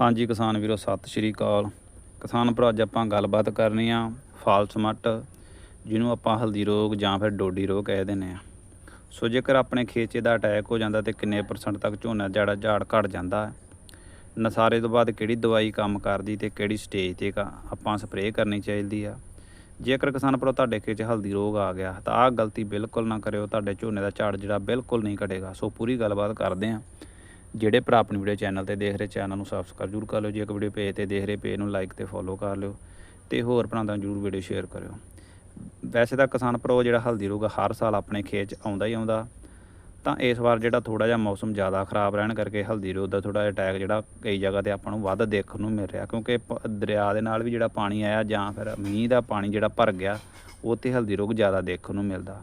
ਹਾਂਜੀ ਕਿਸਾਨ ਵੀਰੋ, ਸਤਿ ਸ਼੍ਰੀ ਅਕਾਲ। ਕਿਸਾਨ ਭਰਾ, ਅੱਜ ਆਪਾਂ ਗੱਲਬਾਤ ਕਰਨੀ ਆ ਫਾਲਸ ਮੱਟ ਜਿਹਨੂੰ ਆਪਾਂ ਹਲਦੀ ਰੋਗ ਜਾਂ ਫਿਰ ਡੋਡੀ ਰੋਗ ਕਹਿ ਦਿੰਦੇ ਆ। ਸੋ ਜੇਕਰ ਆਪਣੇ ਖੇਚੇ ਦਾ ਅਟੈਕ ਹੋ ਜਾਂਦਾ ਤੇ ਕਿੰਨੇ ਪਰਸੈਂਟ ਤੱਕ ਝੋਨਾ ਜਿਹੜਾ ਝਾੜ ਘਟ ਜਾਂਦਾ ਹੈ ਨਸਾਰੇ ਤੋਂ ਬਾਅਦ ਕਿਹੜੀ ਦਵਾਈ ਕੰਮ ਕਰਦੀ ਤੇ ਕਿਹੜੀ ਸਟੇਜ ਤੇ ਕ- ਆਪਾਂ ਸਪਰੇਅ ਕਰਨੀ ਚਾਹੀਦੀ ਆ। ਜੇਕਰ ਕਿਸਾਨ ਭਰਾ, ਤੁਹਾਡੇ ਖੇਚ ਹਲਦੀ ਰੋਗ ਆ ਗਿਆ ਤਾਂ ਆਹ ਗਲਤੀ ਬਿਲਕੁਲ ਨਾ ਕਰਿਓ, ਤੁਹਾਡੇ ਝੋਨੇ ਦਾ ਝਾੜ ਜਿਹੜਾ ਬਿਲਕੁਲ ਨਹੀਂ ਘਟੇਗਾ। ਸੋ ਪੂਰੀ ਗੱਲਬਾਤ ਕਰਦੇ ਆ। ਜਿਹੜੇ ਭਰਾ ਆਪਣੀ ਵੀਡੀਓ ਚੈਨਲ ਤੇ ਦੇਖ ਰਹੇ ਚੈਨਲ ਨੂੰ ਸਬਸਕ੍ਰਾਈਬ ਜ਼ਰੂਰ ਕਰ ਲਿਓ। ਜੇ ਇੱਕ ਵੀਡੀਓ ਪੇਜ ਤੇ ਦੇਖ ਰਹੇ ਪੇਜ ਨੂੰ ਲਾਈਕ ਤੇ ਫੋਲੋ ਕਰ ਲਿਓ ਤੇ ਹੋਰ ਭਰਾਵਾਂ ਨੂੰ ਜ਼ਰੂਰ ਵੀਡੀਓ ਸ਼ੇਅਰ ਕਰਿਓ। ਵੈਸੇ ਤਾਂ ਕਿਸਾਨ ਭਰਾ ਜਿਹੜਾ ਹਲਦੀ ਰੋਗ ਹਰ ਸਾਲ ਆਪਣੇ ਖੇਤ 'ਚ ਆਉਂਦਾ ਹੀ ਆਉਂਦਾ। ਤਾਂ ਇਸ ਵਾਰ ਜਿਹੜਾ ਥੋੜਾ ਜਿਹਾ ਮੌਸਮ ਜ਼ਿਆਦਾ ਖਰਾਬ ਰਹਿਣ ਕਰਕੇ ਹਲਦੀ ਰੋਗ ਦਾ ਥੋੜਾ ਜਿਹਾ ਅਟੈਕ ਜਿਹੜਾ ਕਈ ਜਗ੍ਹਾ ਤੇ ਆਪਾਂ ਨੂੰ ਵੱਧ ਦੇਖਣ ਨੂੰ ਮਿਲ ਰਿਹਾ। ਕਿਉਂਕਿ ਪ- ਦਰਿਆ ਦੇ ਨਾਲ ਵੀ ਜਿਹੜਾ ਪਾਣੀ ਆਇਆ ਜਾਂ ਫਿਰ ਮੀਂਹ ਦਾ ਪਾਣੀ ਜਿਹੜਾ ਭਰ ਗਿਆ, ਉਹ ਉੱਥੇ ਹਲਦੀ ਰੋਗ ਜ਼ਿਆਦਾ ਦੇਖਣ ਨੂੰ ਮਿਲਦਾ।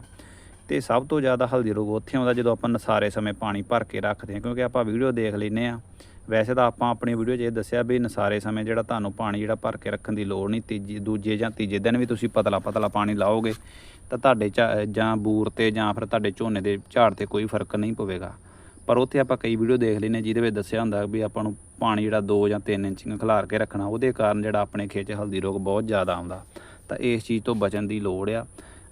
ਤੇ ਸਭ ਤੋਂ ਜ਼ਿਆਦਾ ਹਲਦੀ ਰੋਗ ਉੱਥੇ ਆਉਂਦਾ ਜਦੋਂ ਆਪਾਂ ਨਸਾਰੇ ਸਮੇਂ ਪਾਣੀ ਭਰ ਕੇ ਰੱਖਦੇ ਹਾਂ, ਕਿਉਂਕਿ ਆਪਾਂ ਵੀਡੀਓ ਦੇਖ ਲੈਨੇ ਆ ਵੈਸੇ ਤਾਂ ਆਪਾਂ ਆਪਣੀ ਵੀਡੀਓ 'ਚ ਇਹ ਦੱਸਿਆ ਵੀ ਨਸਾਰੇ ਸਮੇਂ ਜਿਹੜਾ ਤੁਹਾਨੂੰ ਪਾਣੀ ਜਿਹੜਾ ਭਰ ਕੇ ਰੱਖਣ ਦੀ ਲੋੜ ਨਹੀਂ, ਤੀਜੀ, ਦੂਜੇ ਜਾਂ ਤੀਜੇ ਦਿਨ ਵੀ ਤੁਸੀਂ ਪਤਲਾ ਪਤਲਾ ਪਾਣੀ ਲਾਓਗੇ, ਤਾਂ ਤੁਹਾਡੇ ਝਾ- ਜਾਂ ਬੂਰ ਤੇ ਜਾਂ ਫਿਰ ਤੁਹਾਡੇ ਝੋਨੇ ਦੇ ਝਾੜ ਤੇ ਕੋਈ ਫ਼ਰਕ ਨਹੀਂ ਪਵੇਗਾ। ਪਰ ਉੱਥੇ ਆਪਾਂ ਕਈ ਵੀਡੀਓ ਦੇਖ ਲੈਨੇ ਜਿਹਦੇ ਵਿੱਚ ਦੱਸਿਆ ਹੁੰਦਾ ਵੀ ਆਪਾਂ ਨੂੰ ਪਾਣੀ ਜਿਹੜਾ 2 ਜਾਂ 3 ਇੰਚ ਖਿਲਾਰ ਕੇ ਰੱਖਣਾ, ਉਹਦੇ ਕਾਰਨ ਜਿਹੜਾ ਆਪਣੇ ਖੇਤ 'ਚ ਹਲਦੀ ਰੋਗ ਬਹੁਤ ਜ਼ਿਆਦਾ ਆਉਂਦਾ। ਤਾਂ ਇਸ ਚੀਜ਼ ਤੋਂ ਬਚਣ ਦੀ ਲੋੜ ਆ।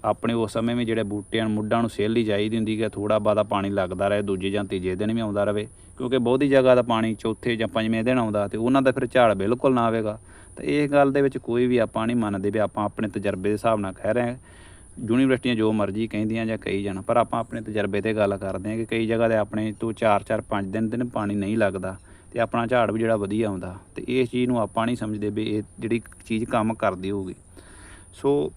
ਆਪਣੇ ਉਸ ਸਮੇਂ ਵੀ ਜਿਹੜੇ ਬੂਟਿਆਂ ਨੂੰ, ਮੁੱਢਾਂ ਨੂੰ ਸੇਲੀ ਚਾਹੀਦੀ ਹੁੰਦੀ ਹੈ ਥੋੜਾ ਬਾਦਾ ਪਾਣੀ ਲੱਗਦਾ ਰਹੇ, ਦੂਜੇ ਜਾਂ ਤੀਜੇ ਦਿਨ ਵੀ ਆਉਂਦਾ ਰਹੇ, ਕਿਉਂਕਿ ਬਹੁਤੀ ਜਗ੍ਹਾ ਦਾ ਪਾਣੀ ਚੌਥੇ ਜਾਂ ਪੰਜਵੇਂ ਦਿਨ ਆਉਂਦਾ ਤੇ ਉਹਨਾਂ ਦਾ ਫਿਰ ਝਾੜ ਬਿਲਕੁਲ ਨਾ ਆਵੇਗਾ। ਤਾਂ ਇਹ ਗੱਲ ਦੇ ਵਿੱਚ ਕੋਈ ਵੀ ਆਪਾਂ ਨਹੀਂ ਮੰਨਦੇ ਵੀ ਆਪਾਂ ਆਪਣੇ ਤਜਰਬੇ ਦੇ ਹਿਸਾਬ ਨਾਲ ਕਹਿ ਰਹੇ ਹਾਂ। ਯੂਨੀਵਰਸਿਟੀਆਂ ਜੋ ਮਰਜ਼ੀ ਕਹਿੰਦੀਆਂ ਜਾਂ ਕਹੀ ਜਾਣ, ਪਰ ਆਪਾਂ ਆਪਣੇ ਤਜਰਬੇ ਤੇ ਗੱਲ ਕਰਦੇ ਹਾਂ ਕਿ ਕਈ ਜਗ੍ਹਾ ਤੇ ਆਪਣੇ ਤੋਂ 4-4 5 ਦਿਨ ਦਿਨ ਪਾਣੀ ਨਹੀਂ ਲੱਗਦਾ ਤੇ ਆਪਣਾ ਝਾੜ ਵੀ ਜਿਹੜਾ ਵਧੀਆ ਆਉਂਦਾ ਤੇ ਇਸ ਚੀਜ਼ ਨੂੰ ਆਪਾਂ ਨਹੀਂ ਸਮਝਦੇ ਵੀ ਇਹ ਜਿਹੜੀ ਚੀਜ਼ ਕੰਮ ਕਰਦੀ ਹੋਊਗੀ। ਸੋ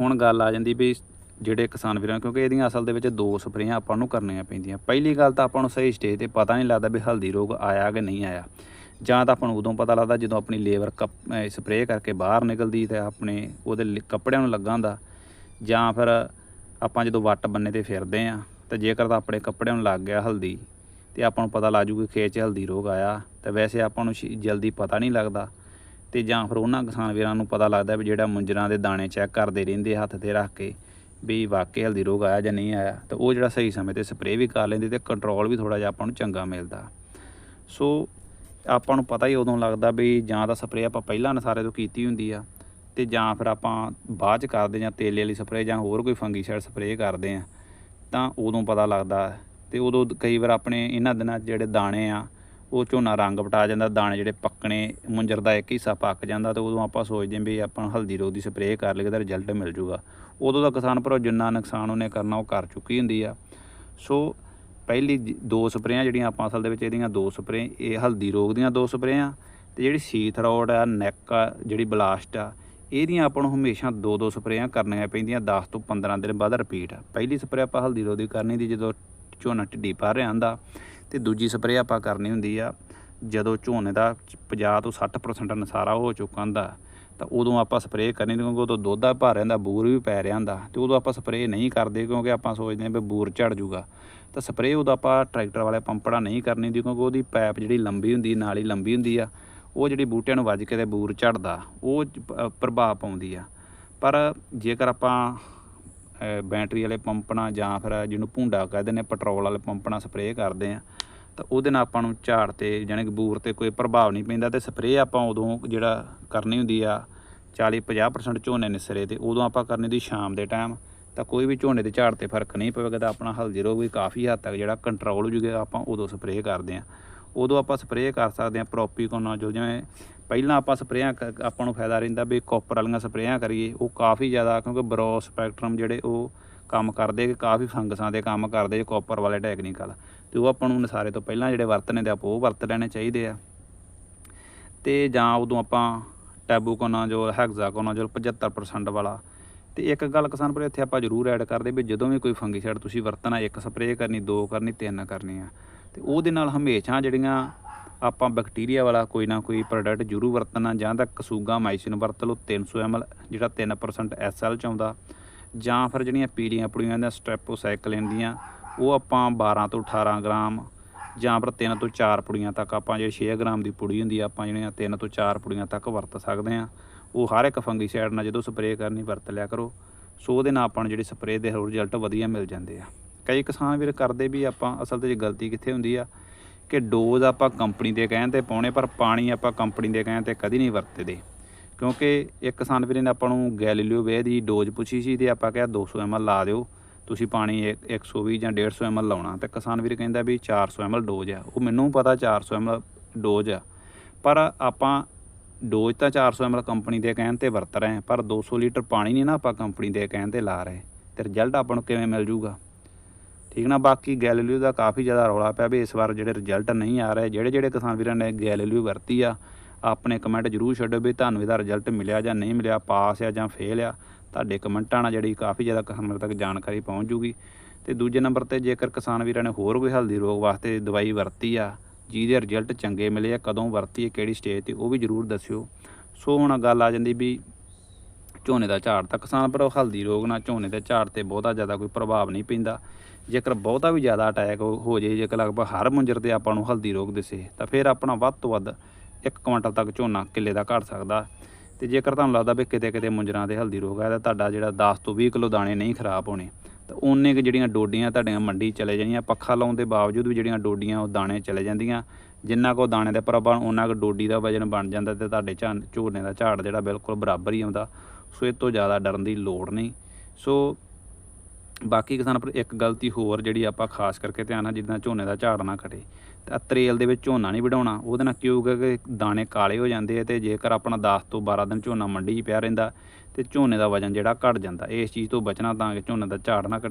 ਹੁਣ ਗੱਲ ਆ ਜਾਂਦੀ ਵੀ ਜਿਹੜੇ ਕਿਸਾਨ ਵੀਰਾਂ ਕਿਉਂਕਿ ਇਹਦੀਆਂ ਅਸਲ ਦੇ ਵਿੱਚ ਦੋ ਸਪਰੇਆਂ ਆਪਾਂ ਨੂੰ ਕਰਨੀਆਂ ਪੈਂਦੀਆਂ। ਪਹਿਲੀ ਗੱਲ ਤਾਂ ਆਪਾਂ ਨੂੰ ਸਹੀ ਸਟੇਜ ਤੇ ਪਤਾ ਨਹੀਂ ਲੱਗਦਾ ਵੀ ਹਲਦੀ ਰੋਗ ਆਇਆ ਕਿ ਨਹੀਂ ਆਇਆ। ਜਾਂ ਤਾਂ ਆਪਾਂ ਨੂੰ ਉਦੋਂ ਪਤਾ ਲੱਗਦਾ ਜਦੋਂ ਆਪਣੀ ਲੇਬਰ ਸਪਰੇਅ ਕਰਕੇ ਬਾਹਰ ਨਿਕਲਦੀ ਤੇ ਆਪਣੇ ਉਹਦੇ ਲ- ਕੱਪੜਿਆਂ ਨੂੰ ਲੱਗਾ ਹੁੰਦਾ। ਜਾਂ ਫਿਰ ਆਪਾਂ ਜਦੋਂ ਵੱਟ ਬੰਨੇ ਤੇ ਫਿਰਦੇ ਆ, ਤਾਂ ਜੇਕਰ ਤਾਂ ਆਪਣੇ ਕੱਪੜਿਆਂ ਨੂੰ ਲੱਗ ਗਿਆ ਹਲਦੀ, ਤੇ ਆਪਾਂ ਨੂੰ ਪਤਾ ਲੱਗ ਜੂ ਕਿ ਖੇਤ 'ਚ ਹਲਦੀ ਰੋਗ ਆਇਆ। ਤੇ ਵੈਸੇ ਆਪਾਂ ਨੂੰ ਛੀ- ਜਲਦੀ ਪਤਾ ਨਹੀਂ ਲੱਗਦਾ। ਤੇ ਜਾਂ ਫਿਰ ਉਹਨਾਂ ਕਿਸਾਨ ਵੀਰਾਂ ਨੂੰ ਪਤਾ ਲੱਗਦਾ ਵੀ ਜਿਹੜਾ ਮੁੰਜਰਾਂ ਦੇ ਦਾਣੇ ਚੈੱਕ ਕਰਦੇ ਰਹਿੰਦੇ, ਹੱਥ ਤੇ ਰੱਖ ਕੇ ਵੀ ਵਾਕਈ ਹਲਦੀ ਰੋਗ ਆਇਆ ਜਾਂ ਨਹੀਂ ਆਇਆ, ਤਾਂ ਉਹ ਜਿਹੜਾ ਸਹੀ ਸਮੇਂ ਤੇ ਸਪਰੇਅ ਵੀ ਕਰ ਲੈਂਦੇ ਤੇ ਕੰਟਰੋਲ ਵੀ ਥੋੜਾ ਜਿਹਾ ਆਪਾਂ ਨੂੰ ਚੰਗਾ ਮਿਲਦਾ। ਸੋ ਆਪਾਂ ਨੂੰ ਪਤਾ ਹੀ ਉਦੋਂ ਲੱਗਦਾ ਵੀ ਜਾਂ ਤਾਂ ਸਪਰੇਅ ਆਪਾਂ ਪਹਿਲਾਂ ਨਸਾਰੇ ਤੋਂ ਕੀਤੀ ਹੁੰਦੀ ਆ ਤੇ ਜਾਂ ਫਿਰ ਆਪਾਂ ਬਾਅਦ ਚ ਕਰਦੇ ਜਾਂ ਤੇਲੇ ਵਾਲੀ ਸਪਰੇਅ ਜਾਂ ਹੋਰ ਕੋਈ ਫੰਗੀਸਾਈਡ ਸਪਰੇਅ ਕਰਦੇ ਆ, ਤਾਂ ਉਦੋਂ ਪਤਾ ਲੱਗਦਾ ਤੇ ਉਦੋਂ ਕਈ ਵਾਰ ਆਪਣੇ ਇਹਨਾਂ ਦਿਨਾਂ ਜਿਹੜੇ ਦਾਣੇ ਆ ਉਹ ਝੋਨਾ ਰੰਗ ਵਟਾ ਜਾਂਦਾ, ਦਾਣੇ ਜਿਹੜੇ ਪੱਕਣੇ, ਮੁੰਜਰ ਦਾ ਇੱਕ ਹਿੱਸਾ ਪੱਕ ਜਾਂਦਾ ਤੇ ਉਦੋਂ ਆਪਾਂ ਸੋਚਦੇ ਹਾਂ ਵੀ ਆਪਾਂ ਹਲਦੀ ਰੋਗ ਦੀ ਸਪਰੇਅ ਕਰ ਲਈਏ ਤਾਂ ਰਿਜ਼ਲਟ ਮਿਲ ਜੂਗਾ। ਉਦੋਂ ਦਾ ਕਿਸਾਨ ਭਰਾ ਜਿੰਨਾ ਨੁਕਸਾਨ ਉਹਨੇ ਕਰਨਾ ਉਹ ਕਰ ਚੁੱਕੀ ਹੁੰਦੀ ਆ। ਸੋ ਪਹਿਲੀ ਦੋ ਸਪਰੇਆਂ ਜਿਹੜੀਆਂ ਆਪਾਂ ਅਸਲ ਦੇ ਵਿੱਚ ਇਹਦੀਆਂ ਦੋ ਸਪਰੇ ਇਹ ਹਲਦੀ ਰੋਗ ਦੀਆਂ ਦੋ ਸਪਰੇਆਂ ਤੇ ਜਿਹੜੀ ਸੀਥ ਰੋਡ ਆ, ਨੈਕ ਆ, ਜਿਹੜੀ ਬਲਾਸਟ ਆ, ਇਹਦੀਆਂ ਆਪਾਂ ਨੂੰ ਹਮੇਸ਼ਾ ਦੋ ਦੋ ਸਪਰੇਆਂ ਕਰਨੀਆਂ ਪੈਂਦੀਆਂ 10 ਤੋਂ 15 ਦਿਨ ਬਾਅਦ ਰਿਪੀਟ ਪਹਿਲੀ ਸਪਰੇਅ ਆਪਾਂ ਹਲਦੀ ਰੋਗ ਦੀ ਕਰਨੀ ਦੀ ਜਦੋਂ ਝੋਨਾ ਢਿੱਡੀ ਪਾ ਰਿਹਾ ਹੁੰਦਾ ਤੇ ਦੂਜੀ ਸਪਰੇਅ ਆਪਾਂ ਕਰਨੀ ਹੁੰਦੀ ਆ, ਜਦੋਂ ਝੋਨੇ ਦਾ 50 ਤੋਂ 60% ਨਸਾਰਾ ਹੋ ਚੁੱਕਾ ਹੁੰਦਾ, ਤਾਂ ਉਦੋਂ ਆਪਾਂ ਸਪਰੇਅ ਕਰਨੀ ਨੀ ਕਿਉਂਕਿ ਉਦੋਂ ਦੁੱਧ ਦਾ ਭਰ ਰਹਿੰਦਾ, ਬੂਰ ਵੀ ਪੈ ਰਿਹਾ ਹੁੰਦਾ, ਤੇ ਉਦੋਂ ਆਪਾਂ ਸਪਰੇਅ ਨਹੀਂ ਕਰਦੇ ਕਿਉਂਕਿ ਆਪਾਂ ਸੋਚਦੇ ਹਾਂ ਵੀ ਬੂਰ ਝੜ ਜੂਗਾ। ਤਾਂ ਸਪਰੇਅ ਉਦੋਂ ਆਪਾਂ ਟਰੈਕਟਰ ਵਾਲੇ ਪੰਪੜਾ ਨਹੀਂ ਕਰਨੀ ਹੁੰਦੀ, ਕਿਉਂਕਿ ਉਹਦੀ ਪਾਈਪ ਜਿਹੜੀ ਲੰਬੀ ਹੁੰਦੀ, ਨਾਲੀ ਲੰਬੀ ਹੁੰਦੀ ਆ, ਉਹ ਜਿਹੜੀ ਬੂਟਿਆਂ ਨੂੰ ਵੱਜ ਕੇ ਤੇ ਬੂਰ ਝੜਦਾ, ਉਹ ਪ੍ਰਭਾਵ ਪਾਉਂਦੀ ਆ। ਪਰ ਜੇਕਰ ਆਪਾਂ ਬੈਟਰੀ ਵਾਲੇ ਪੰਪਣਾ ਜਾਂ ਫਿਰ ਜਿਹਨੂੰ ਭੁੰਡਾ ਕਹਿੰਦੇ ਨੇ ਪੈਟਰੋਲ ਵਾਲੇ ਪੰਪਣਾ ਸਪਰੇਅ ਕਰਦੇ ਆ ਤਾਂ ਉਹਦੇ ਨਾਲ ਆਪਾਂ ਨੂੰ ਝਾੜ ਤੇ ਜਾਣੀ ਕਿ ਬੂਰ ਤੇ ਕੋਈ ਪ੍ਰਭਾਵ ਨਹੀਂ ਪੈਂਦਾ ਤੇ ਸਪਰੇਅ ਆਪਾਂ ਉਦੋਂ ਜਿਹੜਾ ਕਰਨੀ ਹੁੰਦੀ ਆ 40 50% ਝੋਨੇ ਨਿਸਰੇ ਤੇ, ਉਦੋਂ ਆਪਾਂ ਕਰਨੀ ਦੀ ਸ਼ਾਮ ਦੇ ਟਾਈਮ ਤਾਂ ਕੋਈ ਵੀ ਝੋਨੇ ਦੇ ਝਾੜ ਤੇ ਫ਼ਰਕ ਨਹੀਂ ਪਵੇਗਾ ਤਾਂ ਆਪਣਾ ਹਲਦੀ ਰੋਗ ਵੀ ਕਾਫੀ ਹੱਦ ਤੱਕ ਜਿਹੜਾ ਕੰਟਰੋਲ ਹੋ ਜੂਗਾ ਆਪਾਂ ਉਦੋਂ ਸਪਰੇਅ ਕਰਦੇ ਆ ਉਦੋਂ ਆਪਾਂ ਸਪਰੇਅ ਕਰ ਸਕਦੇ ਹਾਂ ਪ੍ਰੋਪੀਕੋਨਾ ਜੋ ਜਿਵੇਂ ਪਹਿਲਾਂ ਆਪਾਂ ਸਪਰੇਆਂ ਆਪਾਂ ਨੂੰ ਫਾਇਦਾ ਰਹਿੰਦਾ ਵੀ ਕਾਪਰ ਵਾਲੀਆਂ ਸਪਰੇਆਂ ਕਰੀਏ, ਉਹ ਕਾਫੀ ਜ਼ਿਆਦਾ ਕਿਉਂਕਿ ਬਰੋ ਸਪੈਕਟਰਮ ਜਿਹੜੇ ਉਹ ਕੰਮ ਕਰਦੇ ਕਿ ਕਾਫੀ ਫੰਗਸਾਂ ਦੇ ਕੰਮ ਕਰਦੇ ਕਾਪਰ ਵਾਲੇ ਟੈਕਨੀਕਲ ਤੇ ਉਹ ਆਪਾਂ ਨੂੰ ਨਸਾਰੇ ਤੋਂ ਪਹਿਲਾਂ ਜਿਹੜੇ ਵਰਤਨੇ ਦੇ ਆਪਾਂ ਉਹ ਵਰਤ ਲੈਣੇ ਚਾਹੀਦੇ ਆ। ਤੇ ਜਾਂ ਉਦੋਂ ਆਪਾਂ ਟੈਬੂਕੋਨਾਜੋਲ ਹੈਗਜ਼ਾਕੋਨਾਜੋਲ 75% ਵਾਲਾ। ਤੇ ਇੱਕ ਗੱਲ ਕਿਸਾਨ ਪਰ ਇੱਥੇ ਆਪਾਂ ਜ਼ਰੂਰ ਐਡ ਕਰਦੇ ਵੀ ਜਦੋਂ ਵੀ ਕੋਈ ਫੰਗੀਸਾਈਡ ਤੁਸੀਂ ਵਰਤਣਾ, ਇੱਕ ਸਪਰੇਅ ਕਰਨੀ, ਦੋ ਕਰਨੀ, ਤਿੰਨ ਕਰਨੀ ਆ। ਤੇ ਉਹਦੇ ਨਾਲ ਹਮੇਸ਼ਾ ਜਿਹੜੀਆਂ ਆਪਾਂ ਬੈਕਟੀਰੀਆ ਵਾਲਾ ਕੋਈ ਨਾ ਕੋਈ ਪ੍ਰੋਡਕਟ ਜ਼ਰੂਰ ਵਰਤਣਾ, ਜਾਂ ਤਾਂ ਕਸੂਗਾ ਮਾਈਸਿਨ ਵਰਤ ਲਓ 300 ml ਜਿਹੜਾ 3% ਐਸਐਲ ਚ ਆਉਂਦਾ। ਜਾਂ ਫਿਰ ਜਿਹੜੀਆਂ ਪੀੜੀਆਂ ਪੁੜੀਆਂ ਦਾ ਸਟ੍ਰੈਪੋਸਾਈਕਲਿਨ ਦੀਆਂ ਉਹ ਆਪਾਂ 12 ਤੋਂ 18 ਗ੍ਰਾਮ ਜਾਂ ਫਿਰ 3 ਤੋਂ 4 ਪੁੜੀਆਂ ਤੱਕ ਆਪਾਂ ਜੇ 6 ਗ੍ਰਾਮ ਦੀ ਪੁੜੀ ਹੁੰਦੀ ਆ, ਆਪਾਂ ਜਿਹੜੀਆਂ 3 ਤੋਂ 4 ਪੁੜੀਆਂ ਤੱਕ ਵਰਤ ਸਕਦੇ ਆ ਉਹ ਹਰ ਇੱਕ ਫੰਗੀਸਾਈਡ ਨਾਲ ਜਦੋਂ ਸਪਰੇਅ ਕਰਨੀ ਵਰਤ ਲਿਆ ਕਰੋ। ਸੋ ਉਹਦੇ ਨਾਲ ਆਪਾਂ ਨੂੰ ਜਿਹੜੇ ਸਪਰੇਅ ਦੇ ਰਿਜ਼ਲਟ ਵਧੀਆ ਮਿਲ ਜਾਂਦੇ ਆ। ਕਈ ਕਿਸਾਨ ਵੀਰ ਕਰਦੇ ਵੀ ਆਪਾਂ ਅਸਲ ਤੇ ਗਲਤੀ ਕਿੱਥੇ ਹੁੰਦੀ ਆ ਕਿ ਡੋਜ਼ ਆਪਾਂ ਕੰਪਨੀ ਦੇ ਕਹਿਣ ਤੇ ਪਾਉਣੇ, ਪਰ ਪਾਣੀ ਆਪਾਂ ਕੰਪਨੀ ਦੇ ਕਹਿਣ ਤੇ ਕਦੀ ਨਹੀਂ ਵਰਤਦੇ। ਕਿਉਂਕਿ ਇੱਕ ਕਿਸਾਨ ਵੀਰੇ ਨੇ ਆਪਾਂ ਨੂੰ ਗੈਲੀਲੀਓ ਵੇ ਦੀ ਡੋਜ਼ ਪੁੱਛੀ ਸੀ ਤੇ ਆਪਾਂ ਕਿਹਾ 200 ml ਲਾ ਦਿਓ। ਤੁਸੀਂ ਪਾਣੀ ਇੱਕ- 120 ਜਾਂ 150 ml ਲਾਉਣਾ ਤੇ ਕਿਸਾਨ ਵੀਰ ਕਹਿੰਦਾ ਵੀ 400 ml ਡੋਜ਼ ਆ। ਉਹ ਮੈਨੂੰ ਪਤਾ 400 ml ਡੋਜ਼ ਆ। ਪਰ ਆਪਾਂ ਡੋਜ਼ ਤਾਂ 400 ml ਕੰਪਨੀ ਦੇ ਕਹਿਣ ਤੇ ਵਰਤ ਰਹੇ ਹਾਂ, ਪਰ 200 ਲੀਟਰ ਪਾਣੀ ਨਹੀਂ ਨਾ ਆਪਾਂ ਕੰਪਨੀ ਦੇ ਕਹਿਣ ਤੇ ਲਾ ਰਹੇ। ਤੇ ਰਿਜ਼ਲਟ ਆਪਾਂ ਨੂੰ ਕਿਵੇਂ ਮਿਲ ਜੂਗਾ? ਠੀਕ ਨਾ? ਬਾਕੀ ਗੈਲੀਲੀਓ ਦਾ ਕਾਫੀ ਜ਼ਿਆਦਾ ਰੌਲਾ ਪਿਆ ਵੀ ਇਸ ਵਾਰ ਜਿਹੜੇ ਰਿਜ਼ਲਟ ਨਹੀਂ ਆ ਰਹੇ, ਜਿਹੜੇ ਜਿਹੜੇ ਕਿਸਾਨ ਵੀਰਾਂ ਨੇ ਗੈਲੀਲੀਓ ਵਰਤੀ ਆ, ਆਪਣੇ ਕਮੈਂਟ ਜਰੂਰ ਛੱਡੋ ਵੀ ਤੁਹਾਨੂੰ ਇਹਦਾ ਰਿਜ਼ਲਟ ਮਿਲਿਆ ਜਾਂ ਨਹੀਂ ਮਿਲਿਆ, ਪਾਸ ਆ ਜਾਂ ਫੇਲ ਆ। ਤੁਹਾਡੇ ਕਮੈਂਟਾਂ ਨਾਲ ਜਿਹੜੀ ਕਾਫੀ ਜ਼ਿਆਦਾ ਕਿਸਾਨਾਂ ਤੱਕ ਜਾਣਕਾਰੀ ਪਹੁੰਚ ਜੂਗੀ। ਤੇ ਦੂਜੇ ਨੰਬਰ ਤੇ ਜੇਕਰ ਕਿਸਾਨ ਵੀਰਾਂ ਨੇ ਹੋਰ ਕੋਈ ਹਲਦੀ ਰੋਗ ਵਾਸਤੇ ਦਵਾਈ ਵਰਤੀ ਆ, ਜਿਹਦੇ ਰਿਜ਼ਲਟ ਚੰਗੇ ਮਿਲੇ ਆ, ਕਦੋਂ ਵਰਤੀ ਹੈ ਕਿਹੜੀ ਸਟੇਜ ਤੇ, ਉਹ ਵੀ ਜਰੂਰ ਦੱਸਿਓ। ਸੋ ਹੁਣ ਗੱਲ ਆ ਜਾਂਦੀ ਵੀ ਝੋਨੇ ਦਾ ਝਾੜ, ਤਾਂ ਕਿਸਾਨ ਪਰ ਹਲਦੀ ਰੋਗ ਨਾਲ ਝੋਨੇ ਦੇ ਝਾੜ ਤੇ ਬਹੁਤਾ ਜ਼ਿਆਦਾ ਕੋਈ ਪ੍ਰਭਾਵ ਨਹੀਂ ਪੈਂਦਾ। ਜੇਕਰ ਬਹੁਤਾ ਵੀ ਜ਼ਿਆਦਾ ਅਟੈਕ ਹੋ ਜੇ ਜੇਕਰ ਲਗਭਗ ਹਰ ਮੁੰਜਰ ਤੇ ਆਪਾਂ ਨੂੰ ਹਲਦੀ ਰੋਗ ਦਿਸੇ, ਤਾਂ ਫਿਰ ਆਪਣਾ ਵੱਧ ਤੋਂ ਵੱਧ 1 ਕੁਇੰਟਲ ਤੱਕ ਝੋਨਾ ਕਿੱਲੇ ਦਾ ਘਟ ਸਕਦਾ। ਤੇ ਜੇਕਰ ਤੁਹਾਨੂੰ ਲੱਗਦਾ ਵੀ ਕਿਤੇ ਕਿਤੇ ਮੁੰਜਰਾਂ ਤੇ ਹਲਦੀ ਰੋਗ ਹੈ ਤਾਂ ਤੁਹਾਡਾ ਜਿਹੜਾ 10 ਤੋਂ 20 ਕਿਲੋ ਦਾਣੇ ਨਹੀਂ ਖਰਾਬ ਹੋਣੇ, ਤਾਂ ਉਹਨੇ ਕਿ ਜਿਹੜੀਆਂ ਡੋਡੀਆਂ ਤੁਹਾਡੀਆਂ ਮੰਡੀ ਚਲੇ ਜਾਣੀਆਂ, ਪੱਖਾ ਲਾਉਣ ਦੇ ਬਾਵਜੂਦ ਵੀ ਜਿਹੜੀਆਂ ਡੋਡੀਆਂ ਉਹ ਦਾਣੇ ਚਲੇ ਜਾਂਦੀਆਂ, ਜਿੰਨਾ ਕੋ ਦਾਣੇ ਦੇ ਪ੍ਰਭਾਵ ਉਹਨਾਂ ਕੋ ਡੋਡੀ ਦਾ ਵਜਨ ਬਣ ਜਾਂਦਾ ਤੇ ਤੁਹਾਡੇ ਝਾੜ ਝੋਨੇ ਦਾ ਝਾੜ ਜਿਹੜਾ ਬਿਲਕੁਲ ਬਰਾਬਰ ਹੀ ਆਉਂਦਾ, ਸੋ ਇਹ ਤੋਂ ਜ਼ਿਆਦਾ ਡਰਨ ਦੀ ਲੋੜ ਨਹੀਂ। ਸੋ ਬਾਕੀ ਕਿਸਾਨ ਪਰ ਇੱਕ ਗਲਤੀ ਹੋਰ ਜਿਹੜੀ ਆਪਾਂ ਖਾਸ ਕਰਕੇ ਧਿਆਨ ਨਾਲ ਜਿੱਦਾਂ ਝੋਨੇ ਦਾ ਝਾੜ ਨਾ ਘਟੇ ਤਾਂ ਤਰੇਲ ਦੇ ਵਿੱਚ ਝੋਨਾ ਨਹੀਂ ਵਢਾਉਣਾ, ਉਹਦੇ ਨਾਲ ਕੀ ਹੋਊਗਾ ਕਿ ਦਾਣੇ ਕਾਲੇ ਹੋ ਜਾਂਦੇ ਆ ਤੇ ਜੇਕਰ ਆਪਣਾ 10 ਤੋਂ 12 ਦਿਨ ਝੋਨਾ ਮੰਡੀ 'ਚ ਪਿਆ ਰਹਿੰਦਾ ਤੇ ਝੋਨੇ ਦਾ ਵਜਨ ਜਿਹੜਾ ਘਟ ਜਾਂਦਾ, ਇਸ ਚੀਜ਼ ਤੋਂ ਬਚਣਾ ਤਾਂ ਕਿ ਝੋਨੇ ਦਾ ਝਾੜ ਨਾ ਘਟੇ